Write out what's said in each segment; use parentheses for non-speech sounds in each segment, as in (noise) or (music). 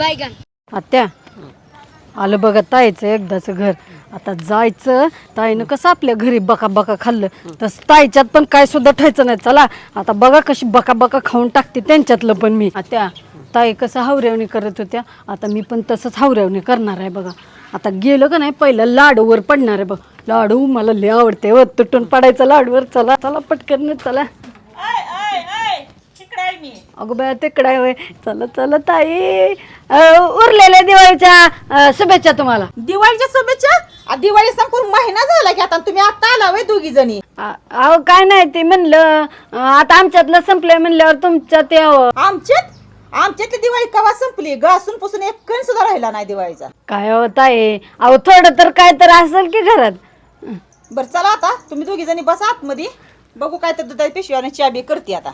बैगन आत्या आलं बघा ताईचं एकदाचं घर. आता जायचं ताईनं कसं आपल्या घरी बका बका खाल्लं? तसं ताईच्यात पण काय सुद्धा ठेवायचं नाही. चला आता बघा कशी बका बका खाऊन टाकते त्यांच्यातलं पण मी. आत्या ताई कसं हावऱ्यावणी करत होत्या? आता मी पण तसंच हावऱ्यावणी करणार आहे बघा. आता गेलं का नाही पहिलं लाडूवर पडणार आहे बघ. लाडू मला लय आवडते. व तुटून पडायचं लाडूवर. चला चला पटकन चला. अगं बाय तिकडे होय चला चला ताई. अं, उरलेल्या दिवाळीच्या अं, शुभेच्छा तुम्हाला. दिवाळीच्या शुभेच्छा? आ, दिवाळी संपूर्ण महिना झाला की आता तुम्ही आता आला वय दोघी जणी अहो काय नाही ते म्हणलं अं, आता आमच्यातलं संपलंय म्हणल्यावर तुमच्यात यावं. आमच्यात? आमच्यातली दिवाळी कवा संपली? घासून पुसून एक कण सुद्धा राहिला नाही दिवाळीचा. काय हो ताई? अहो थोडं तर काय तर असेल की घरात. बर चला आता. तुम्ही दोघी जणी बसा आतमध्ये. बघू काय तर दुधाची पिशवी आणि चहा बी करते आता.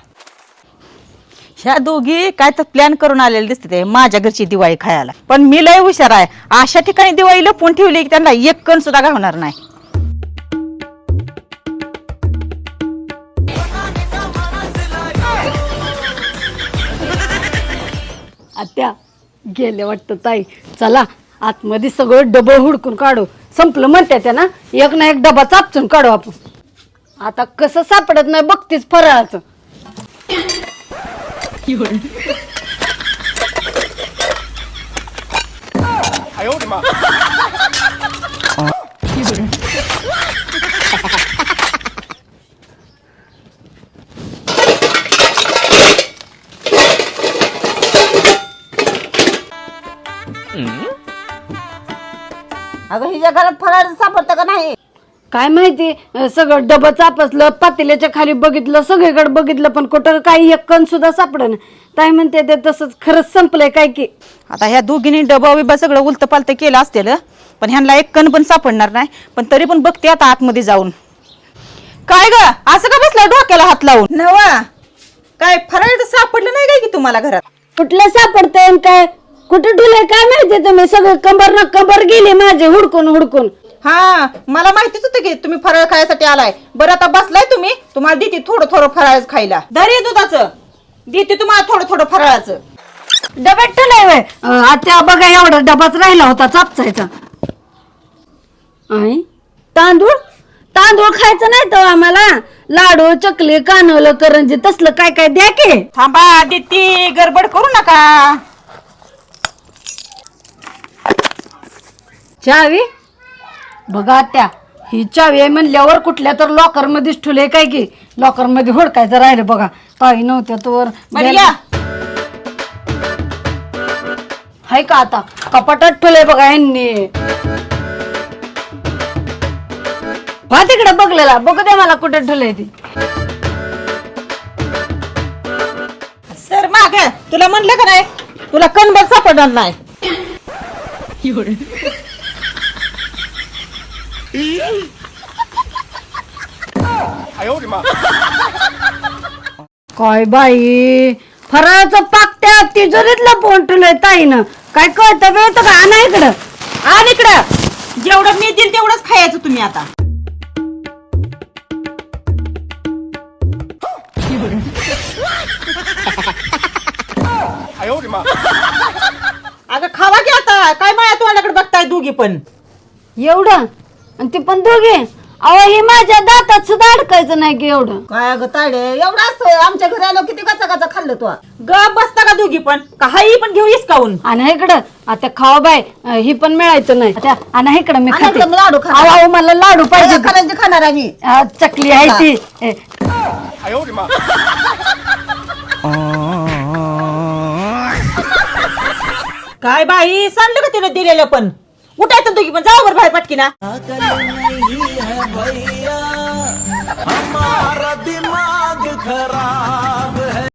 ह्या दोघी काय तर प्लॅन करून आलेले दिसते ते माझ्या घरची दिवाळी खायला. पण मी लय हुशार आहे. अशा ठिकाणी दिवाळी लपून ठेवली की त्यांना एक कण सुद्धा घालणार नाही. आत्या गेले वाटतं ताई. चला आतमध्ये सगळं डबं हुडकून काढू. संपलं म्हणते त्या ना? एक ना एक डबा चापचून काढू आपण. आता कसं सापडत नाही बघतीच फराळाचं. (laughs) (laughs) (laughs) अगं हिच्या घरात फराळ सापडतं का नाही? काय माहिती? सगळं डबं चापसलं पातेल्याच्या खाली बघितलं सगळीकडे बघितलं पण कुठं काही एक कण सुद्धा सापडं ताई म्हणते ते तसंच खरंच संपलंय काय की. आता ह्या दोघींनी डबा बिबा सगळं उलत पालत केलं असतील पण ह्यांना एक कण पण सापडणार नाही. पण तरी पण बघते आता आतमध्ये जाऊन. काय ग? असं का बसला डोक्याला हात लावून? नवा काय फराळ सापडलं नाही काय की तुम्हाला घरात? कुठलं सापडतंय आणि काय? कुठे ठेवलंय? काय माहिती तुम्ही? सगळं कंबर ना कंबर गेली माझे हुडकून हुडकून. हा मला माहितीच होतं की तुम्ही फराळ खायसाठी आलाय. बरं आता बसलाय तुम्ही. तुम्हाला देते थोडं थोडं फराळ खायला. दरी दुधाचं. देते तुम्हाला थोडं थोडं फराळाचं. डब्यात ठेवलंय अं, आता बघा एवढा डबाच राहिला होता चापचायचा. आई तांदूळ? तांदूळ खायचं नाही तर आम्हाला. लाडू चकली कानवलं करंजी तसलं काय काय द्या की. थांबा देते. गडबड करू नका. चावी? बघा त्या ही चावी म्हणल्यावर कुठल्या तर लॉकर मध्येच ठेवले काय की? लॉकरमध्ये हुडकायचं राहिलं बघा. ताई नव्हत्या तर बरं या. हाय का आता? कपाटात ठेवलंय बघा यांनी. पहा तिकडे बघलेला. बघू दे मला कुठे ठेवलंय ती. सर माग. तुला म्हणलं का नाही? तुला कणभर सापडणार नाही. काय बाई? फराळाचं पाक त्या तिजोरीतलं पोन ठेवलंय ताईनं. काय कळतं वेळतं का आणा इकडं. आणि इकडं. जेवढं मी दिल तेवढंच खायचं तुम्ही आता. अगं खावा की आता. काय माया तोंडाकडे बघताय दोघी पण? एवढं? आणि ते पण दोघे. अहो हे माझ्या दातात सुद्धा अडकायचं नाही की एवढं. काय अगं ताडे एवढं असतं. आमच्या घरी आलो किती कचा कचा खाल्लं तू? ग बसता का दोघी पण. का हाई पण घेऊ इसकावून आणि इकडं आता खावा बाय. ही पण मिळायचं नाही. आता आणि इकडं मी खाते. इकडं लाडू खाणार. अहो, अहो, मला लाडू पाहिजे. करायची खाणार आम्ही हा, चकली आहे ती. ए, काय बाई सांगलं का तिने दिलेलं पण? उठायचं दोघी पण जाऊ बरं बाहेर पटकीना हमारा दिमाग खराब।